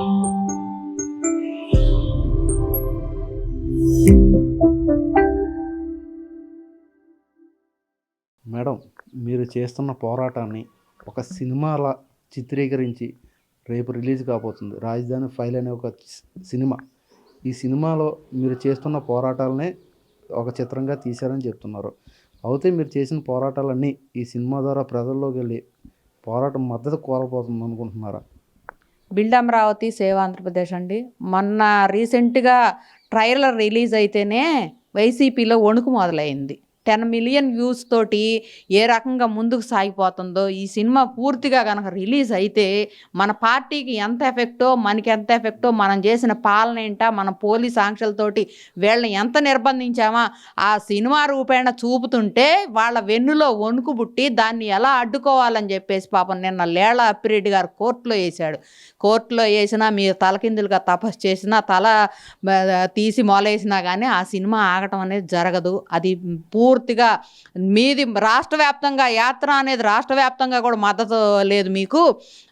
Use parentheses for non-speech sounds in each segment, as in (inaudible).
Madam మీరు చేస్తున్న పోరాటాన్ని ఒక సినిమాలా చిత్రీకరించి రేపు రిలీజ్ కాబోతుంది. రాజధాని ఫైల్ అనే ఒక సినిమా. ఈ సినిమాలో మీరు చేస్తున్న పోరాటాలనే ఒక చిత్రంగా తీశారని చెప్తున్నారు. అయితే మీరు చేసిన పోరాటాలన్నీ ఈ సినిమా ద్వారా ప్రజల్లోకి వెళ్ళి పోరాటం మద్దతు కోరబోతుంది అనుకుంటున్నారా బిల్డ్ అమరావతి సేవ ఆంధ్రప్రదేశ్ అండి. మొన్న రీసెంట్గా ట్రైలర్ రిలీజ్ అయితేనే వైసీపీలో వణుకు మొదలైంది. టెన్ మిలియన్ వ్యూస్ తోటి ఏ రకంగా ముందుకు సాగిపోతుందో ఈ సినిమా పూర్తిగా కనుక రిలీజ్ అయితే మన పార్టీకి ఎంత ఎఫెక్టో మనకి ఎంత ఎఫెక్టో మనం చేసిన పాలన ఏంటా మన పోలీస్ ఆంక్షలతోటి వీళ్ళని ఎంత నిర్బంధించామా ఆ సినిమా రూపేణ చూపుతుంటే వాళ్ళ వెన్నులో వణుకు పుట్టి దాన్ని ఎలా అడ్డుకోవాలని చెప్పేసి పాపం నిన్న లేళ అప్పిరెడ్డి గారు కోర్టులో వేశాడు. కోర్టులో వేసినా మీరు తలకిందులుగా తపస్సు చేసినా తల తీసి మొలేసినా కానీ ఆ సినిమా ఆగటం అనేది జరగదు. అది పూర్తి పూర్తిగా మీది రాష్ట్ర వ్యాప్తంగా యాత్ర అనేది రాష్ట్ర వ్యాప్తంగా కూడా మద్దతు లేదు మీకు.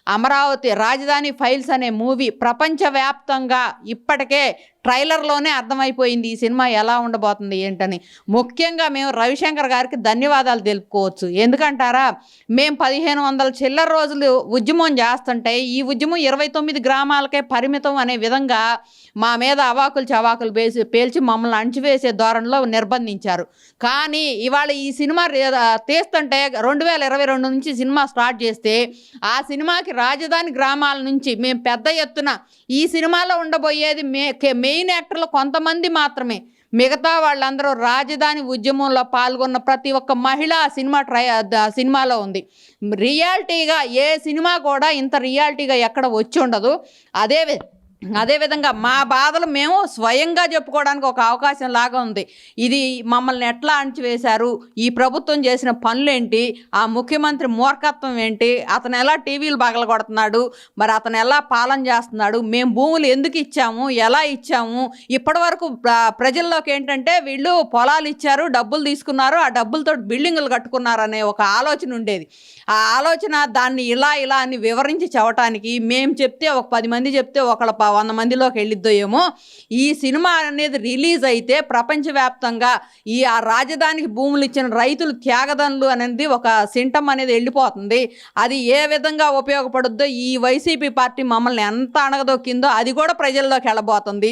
అమరావతి రాజధాని ఫైల్స్ అనే మూవీ ప్రపంచవ్యాప్తంగా ఇప్పటికే ట్రైలర్లోనే అర్థమైపోయింది ఈ సినిమా ఎలా ఉండబోతుంది ఏంటని. ముఖ్యంగా మేము రవిశంకర్ గారికి ధన్యవాదాలు తెలుపుకోవచ్చు. ఎందుకంటారా? మేము పదిహేను వందల చిల్లర రోజులు ఉద్యమం చేస్తుంటే ఈ ఉద్యమం ఇరవై తొమ్మిది గ్రామాలకే పరిమితం అనే విధంగా మా మీద అవాకులు చవాకులు వేసి పేల్చి మమ్మల్ని అణచివేసే ధోరణిలో నిర్బంధించారు. కానీ ఇవాళ ఈ సినిమా తీస్తుంటే రెండు వేల ఇరవై రెండు నుంచి సినిమా స్టార్ట్ చేస్తే ఆ సినిమాకి రాజధాని గ్రామాల నుంచి మేము పెద్ద ఎత్తున ఈ సినిమాలో ఉండబోయేది మే మెయిన్ యాక్టర్లు కొంతమంది మాత్రమే. మిగతా వాళ్ళందరూ రాజధాని ఉద్యమంలో పాల్గొన్న ప్రతి ఒక్క మహిళ ఆ సినిమా ట్రై సినిమాలో ఉంది. రియాలిటీగా ఏ సినిమా కూడా ఇంత రియాలిటీగా ఎక్కడ వచ్చి ఉండదు. అదే (clears throat) అదేవిధంగా మా బాధలు మేము స్వయంగా చెప్పుకోవడానికి ఒక అవకాశం లాగా ఉంది. ఇది మమ్మల్ని ఎట్లా అణచివేశారు? ఈ ప్రభుత్వం చేసిన పనులేంటి? ఆ ముఖ్యమంత్రి మూర్ఖత్వం ఏంటి? అతను ఎలా టీవీలు పగలగొడుతున్నాడు? మరి అతను ఎలా పాలన చేస్తున్నాడు? మేము భూములు ఎందుకు ఇచ్చాము? ఎలా ఇచ్చాము? ఇప్పటి వరకు ప్రజల్లోకి ఏంటంటే వీళ్ళు పొలాలు ఇచ్చారు డబ్బులు తీసుకున్నారు ఆ డబ్బులతో బిల్డింగులు కట్టుకున్నారు అనే ఒక ఆలోచన ఉండేది. ఆ ఆలోచన దాన్ని ఇలా ఇలా అని వివరించి చెప్పటానికి మేము చెప్తే ఒక పది మంది చెప్తే ఒకళ్ళ వంద మందిలోకి వెళ్ళిద్దో ఏమో ఈ సినిమా అనేది రిలీజ్ అయితే ప్రపంచవ్యాప్తంగా ఈ ఆ రాజధానికి భూములు ఇచ్చిన రైతులు త్యాగదనులు అనేది ఒక సింటమ్ అనేది వెళ్ళిపోతుంది. అది ఏ విధంగా ఉపయోగపడుద్దో ఈ వైసీపీ పార్టీ మమ్మల్ని ఎంత అణగదొక్కిందో అది కూడా ప్రజల్లోకి వెళ్ళబోతుంది.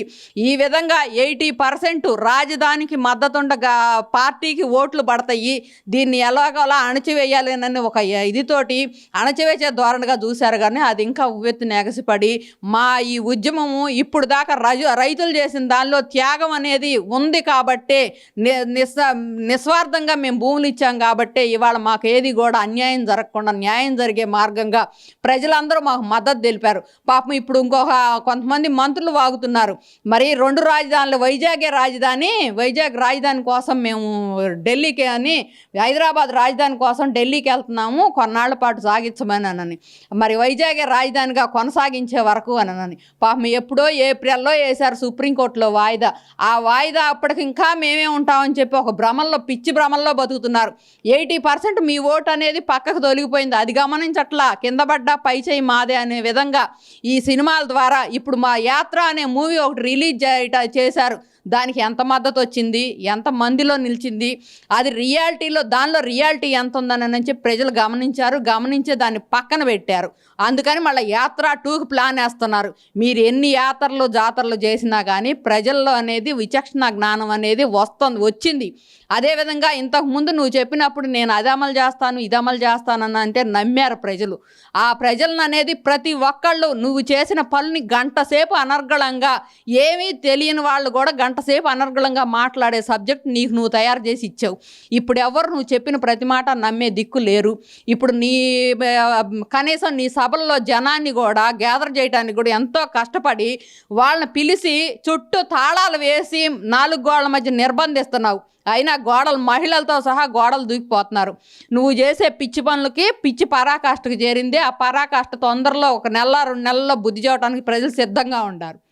ఈ విధంగా ఎయిటీ పర్సెంట్ రాజధానికి మద్దతుండగా పార్టీకి ఓట్లు పడతాయి. దీన్ని ఎలాగోలా అణచివేయాలని ఒక ఇదితోటి అణచివేసే ధోరణిగా చూశారు కానీ అది ఇంకా ఉవ్వెత్తి నెగసిపడి మా ఈ ఉద్యమము ఇప్పుడు దాకా రజు రైతులు చేసిన దానిలో త్యాగం అనేది ఉంది కాబట్టే నిస్స నిస్వార్థంగా మేము భూములు ఇచ్చాం కాబట్టే ఇవాళ మాకు ఏది కూడా అన్యాయం జరగకుండా న్యాయం జరిగే మార్గంగా ప్రజలందరూ మాకు మద్దతు తెలిపారు. పాపం ఇప్పుడు ఇంకొక కొంతమంది మంత్రులు వాగుతున్నారు. మరి రెండు రాజధానులు వైజాగే రాజధాని వైజాగ్ రాజధాని కోసం మేము ఢిల్లీకి అని హైదరాబాద్ రాజధాని కోసం ఢిల్లీకి వెళ్తున్నాము కొన్నాళ్ళ పాటు సాగించమని అనని. మరి వైజాగే రాజధానిగా కొనసాగించే వరకు అనని. పాపం ఎప్పుడో ఏప్రిల్లో వేశారు సుప్రీంకోర్టులో వాయిదా. ఆ వాయిదా అప్పటికి ఇంకా మేమే ఉంటామని చెప్పి ఒక భ్రమల్లో పిచ్చి భ్రమల్లో బతుకుతున్నారు. ఎయిటీ పర్సెంట్ మీ ఓటు అనేది పక్కకు తొలగిపోయింది. అది గమనించట్లా. కింద పడ్డా పై చేయి మాదే అనే విధంగా ఈ సినిమాల ద్వారా ఇప్పుడు మా యాత్ర అనే మూవీ ఒకటి రిలీజ్ చేయట చేశారు. దానికి ఎంత మద్దతు వచ్చింది? ఎంత మందిలో నిలిచింది? అది రియాలిటీలో దానిలో రియాలిటీ ఎంత ఉందని చెప్పి ప్రజలు గమనించారు. గమనించే దాన్ని పక్కన పెట్టారు. అందుకని మళ్ళీ యాత్ర టూకి ప్లాన్ వేస్తున్నారు. మీరు ఎన్ని యాత్రలు జాతరలు చేసినా కానీ ప్రజల్లో అనేది విచక్షణ జ్ఞానం అనేది వస్తుంది వచ్చింది. అదేవిధంగా ఇంతకుముందు నువ్వు చెప్పినప్పుడు నేను అది అమలు చేస్తాను ఇది అమలు చేస్తానని అంటే నమ్మారు ప్రజలు. ఆ ప్రజలను అనేది ప్రతి ఒక్కళ్ళు నువ్వు చేసిన పనుని గంటసేపు అనర్గళంగా ఏమీ తెలియని వాళ్ళు కూడా గంటసేపు అనర్గళంగా మాట్లాడే సబ్జెక్ట్ నీకు నువ్వు తయారు చేసి ఇచ్చావు. ఇప్పుడు ఎవరు నువ్వు చెప్పిన ప్రతి మాట నమ్మే దిక్కు లేరు. ఇప్పుడు నీ కనీసం నీ సభల్లో జనాన్ని కూడా గ్యాదర్ చేయడానికి కూడా ఎంతో కష్టం కష్టపడి వాళ్ళని పిలిచి చుట్టూ తాళాలు వేసి నాలుగు గోడల మధ్య నిర్బంధిస్తున్నావు. అయినా గోడలు మహిళలతో సహా గోడలు దూకిపోతున్నారు. నువ్వు చేసే పిచ్చి పనులకి పిచ్చి పరాకాష్ఠకు చేరింది. ఆ పరాకాష్ఠ తొందరలో ఒక నెల రెండు నెలల్లో బుద్ధి చేయడానికి ప్రజలు సిద్ధంగా ఉండారు.